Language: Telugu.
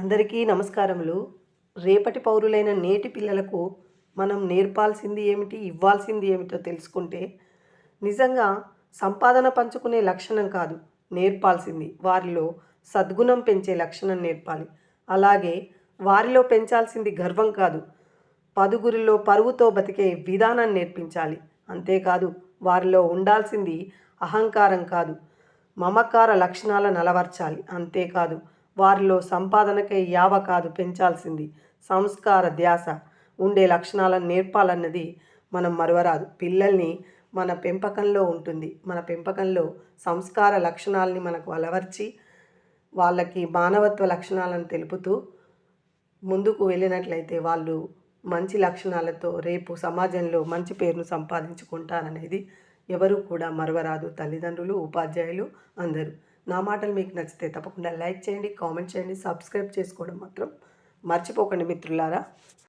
అందరికీ నమస్కారములు. రేపటి పౌరులైన నేటి పిల్లలకు మనం నేర్పాల్సింది ఏమిటి ఇవ్వాల్సింది ఏమిటో తెలుసుకుంటే నిజంగా సంపాదన పంచుకునే లక్షణం కాదు నేర్పాల్సింది. వారిలో సద్గుణం పెంచే లక్షణం నేర్పాలి. అలాగే వారిలో పెంచాల్సింది గర్వం కాదు పదుగురిలో పరువుతో బతికే విధానం నేర్పించాలి. అంతేకాదు వారిలో ఉండాల్సింది అహంకారం కాదు మమకార లక్షణాలను అలవర్చాలి అంతేకాదు వారిలో సంపాదనకై యావ కాదు పెంచాల్సింది సంస్కార ధ్యాస. ఉండే లక్షణాలను నేర్పాలన్నది మనం మరవరాదు. పిల్లల్ని మన పెంపకంలో ఉంటుంది. మన పెంపకంలో సంస్కార లక్షణాలని మనకు అలవర్చి వాళ్ళకి మానవత్వ లక్షణాలను తెలుపుతూ ముందుకు వెళ్ళినట్లయితే వాళ్ళు మంచి లక్షణాలతో రేపు సమాజంలో మంచి పేరును సంపాదించుకుంటారనేది ఎవరు కూడా మరవరాదు. తల్లిదండ్రులు ఉపాధ్యాయులు అందరూ. నా మాటలు మీకు నచ్చితే తప్పకుండా లైక్ చేయండి కామెంట్ చేయండి సబ్స్క్రైబ్ చేసుకోవడం మాత్రం మర్చిపోకండి మిత్రులారా.